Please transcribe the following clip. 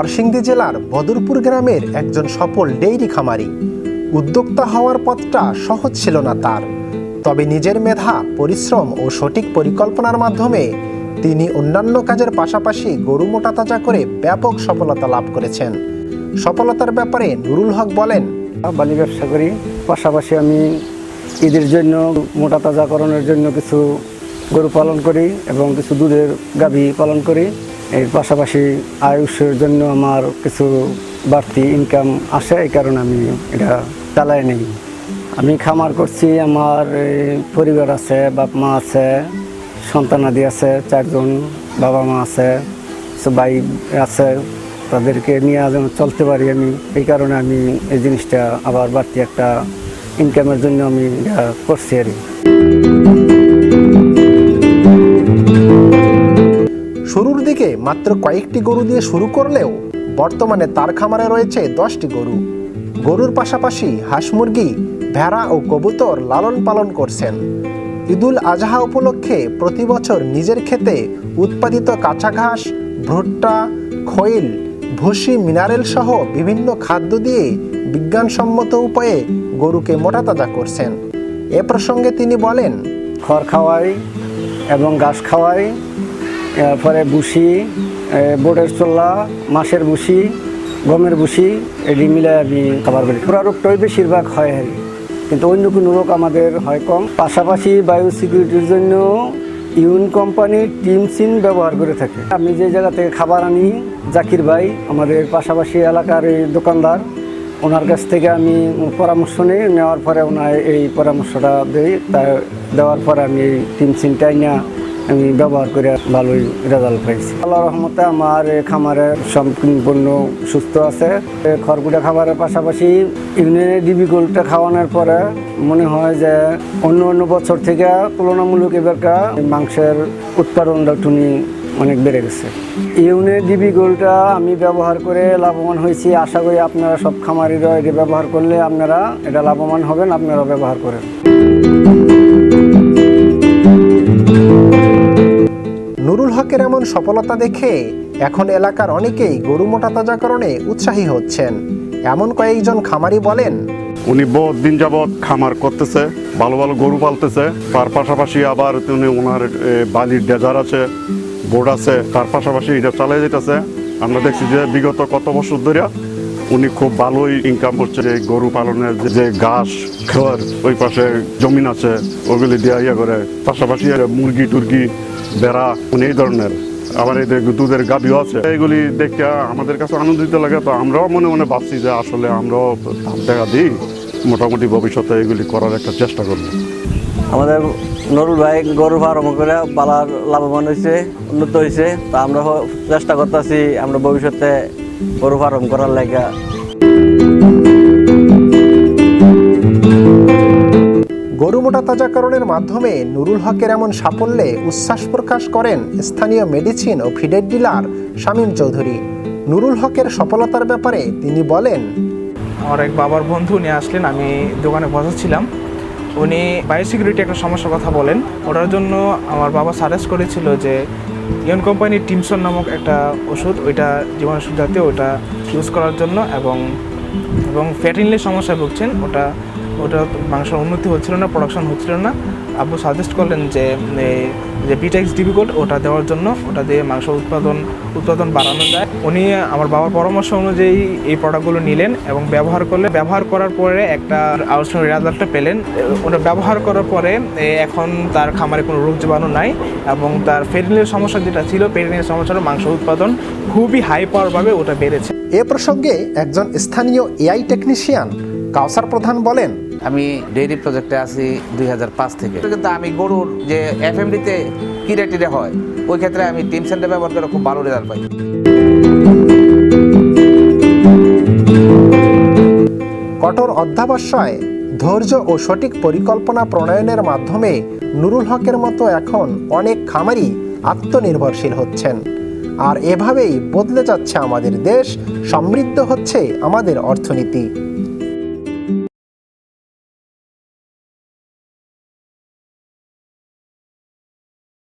নরসিংদী জেলার বদরপুর গ্রামের একজন সফল ডেইরি খামারি। উদ্যোক্তা হওয়ার পথটা সহজ ছিল না তার। তবে নিজের মেধা, পরিশ্রম ও সঠিক পরিকল্পনার মাধ্যমে তিনি অন্যান্য কাজের পাশাপাশি গরু মোটা তাজা করে ব্যাপক সফলতা লাভ করেছেন। সফলতার ব্যাপারে নুরুল হক বলেন, বালি ব্যবসা করি, পাশাপাশি আমি ঈদের জন্য মোটা তাজাকরণের জন্য কিছু গরু পালন করি এবং কিছু দুধের গাভী পালন করি এর পাশাপাশি আয় উৎসের জন্য আমার কিছু বাড়তি ইনকাম আসে, এই কারণে আমি এটা চালাই নিই আমি খামার করছি, আমার পরিবার আছে, বাপ মা আছে সন্তানাদি আছে, চারজন বাবা মা আছে ভাই আছে, তাদেরকে নিয়ে যেন চলতে পারি আমি, এই কারণে আমি এই জিনিসটা আবার বাড়তি একটা ইনকামের জন্য আমি করছি আর কি। শুরুর দিকে মাত্র কয়েকটি গরু দিয়ে শুরু করলেও বর্তমানে তার খামারে রয়েছে দশটি গরু। গরুর পাশাপাশি হাঁস মুরগি, ভেড়া ও কবুতর লালন পালন করছেন। ঈদুল আজহা উপলক্ষে প্রতি বছর নিজের ক্ষেতে উৎপাদিত কাঁচা ঘাস, ভুট্টা, খৈল, ভুসি, মিনারেল সহ বিভিন্ন খাদ্য দিয়ে বিজ্ঞানসম্মত উপায়ে গরুকে মোটা তাজা করছেন। এ প্রসঙ্গে তিনি বলেন, খড় খাওয়াই এবং ঘাস খাওয়াই এরপরে বুসি বোটের চোল্লা, মাছের বুসি গমের বুসি এটি মিলে আমি খাবার করি। পুরা রোগটাই বেশিরভাগ হয় আর কিন্তু অন্য কোনো রোগ আমাদের হয় কম। পাশাপাশি বায়ু সিকিউরিটির জন্য ইউন কোম্পানির টিম সিন ব্যবহার করে থাকে। আমি যে জায়গা থেকে খাবার আনি, জাকির ভাই, আমাদের পাশাপাশি এলাকার এই দোকানদার, ওনার কাছ থেকে আমি পরামর্শ নিই। নেওয়ার পরে ওনার এই পরামর্শটা দিই। তা দেওয়ার পরে আমি এই টিম সিনটাই না আমি ব্যবহার করে ভালোই রেজাল্ট পাইছি। আল্লাহ রহমতে আমার খামারে সম্পূর্ণ সুস্থ আছে। খড়কুটা খাবারের পাশাপাশি ইউনিয়নে ডিবি গোলটা খাওয়ানোর পরে মনে হয় যে অন্য অন্য বছর থেকে তুলনামূলক এবারকার মাংসের উৎপাদনটা টুনি অনেক বেড়ে গেছে। ইউনে ডিবি গোলটা আমি ব্যবহার করে লাভবান হয়েছি। আশা করি আপনারা সব খামারিরা এটা ব্যবহার করলে আপনারা এটা লাভবান হবেন আপনারা ব্যবহার করেন। নুরুল হকের এমন সফলতা দেখে এখন এলাকার অনেকেই গরু মোটা তাজাকরণে উৎসাহী হচ্ছেন। এমন কয়েকজন খামারি বলেন, উনি বহুত দিন যাবৎ খামার করতেছে, ভালো ভালো গরু পালতেছে। তার পাশাপাশি আবার উনি ওনার বালির ডেজার আছে, বোর্ড আছে, তার পাশাপাশি এটা চালিয়ে যেতেছে। আমরা দেখছি যে বিগত কত বছর ধরে উনি খুব ভালোই ইনকাম করছে এই গরু পালনের যে- যে ঘাস, খড়, ওই পাশে জমিন আছে, ওগুলি দিয়ে ইয়ে করে। পাশাপাশি মুরগি, টুরগি বেড়া উনি এই ধরনের। আবার এই দুধের গাভিও আছে। এইগুলি দেখে আমাদের কাছে আনন্দিত লাগে, তো আমরাও মনে মনে ভাবছি যে আসলে আমরাও ধান টাকা দিই। মোটামুটি ভবিষ্যতে এগুলি করার একটা চেষ্টা করব। আমাদের নরুল ভাই গরু ফার্ম করে পালার লাভবান হয়েছে উন্নত হয়েছে তা আমরা চেষ্টা করতেছি, আমরা ভবিষ্যতে গরু ফার্ম করার লাগা। গরু মোটা তাজাকরণের মাধ্যমে নুরুল হকের এমন সাফল্যে উচ্ছ্বাস প্রকাশ করেন স্থানীয় মেডিসিন ও ফিডের ডিলার শামীম চৌধুরী। নুরুল হকের সফলতার ব্যাপারে তিনি বলেন আমার এক বাবার বন্ধু নিয়ে আসলেন আমি দোকানে বসাচ্ছিলাম উনি বায়োসিকিউরিটি একটা সমস্যার কথা বলেন। ওটার জন্য আমার বাবা সাজেস্ট করেছিল যে ইয়ন কোম্পানির টিমসন নামক একটা ওষুধ, ওইটা জীবাণুষুধ জাতীয়, ওটা ইউজ করার জন্য এবং এবং ফ্যাটিনলের সমস্যায় ভুগছেন। ওটা ওটা মাংসের উন্নতি হচ্ছিল না প্রোডাকশন হচ্ছিল না। আব্বু সাজেস্ট করলেন যে যে বিটেক্স ডিফিকল্ট ওটা দেওয়ার জন্য, ওটা দিয়ে মাংস উৎপাদন উৎপাদন বাড়ানো যায়। উনি আমার বাবার পরামর্শ অনুযায়ী এই প্রোডাক্টগুলো নিলেন এবং ব্যবহার করলে, ব্যবহার করার পরে একটা আউটস্ট্যান্ডিং রেজাল্টটা পেলেন। ওটা ব্যবহার করার পরে এখন তার খামারে কোনো রোগ জীবাণু নাই এবং তার ফেরিনের সমস্যা যেটা ছিল, পেরিনের সমস্যাটা মাংস উৎপাদন খুবই হাই পাওয়ারভাবে ওটা বেড়েছে। এ প্রসঙ্গে একজন স্থানীয় এআই টেকনিশিয়ান কাউসার প্রধান বলেন আমি ডেইরি প্রজেক্টে আছি দুই পাঁচ থেকে। কিন্তু আমি গরুর যে এফ এফএমডিতে কিরে টিরে হয়, ওই ক্ষেত্রে আমি টিম সেন্টার ব্যবহার করে খুব ভালো রেজাল্ট পাই। কঠোর অধ্যাবসায়, ধৈর্য ও সঠিক পরিকল্পনা প্রণয়নের মাধ্যমে নুরুল হকের মতো এখন অনেক খামারি আত্মনির্ভরশীল হচ্ছেন। আর এভাবেই বদলে যাচ্ছে আমাদের দেশ, সমৃদ্ধ হচ্ছে আমাদের অর্থনীতি।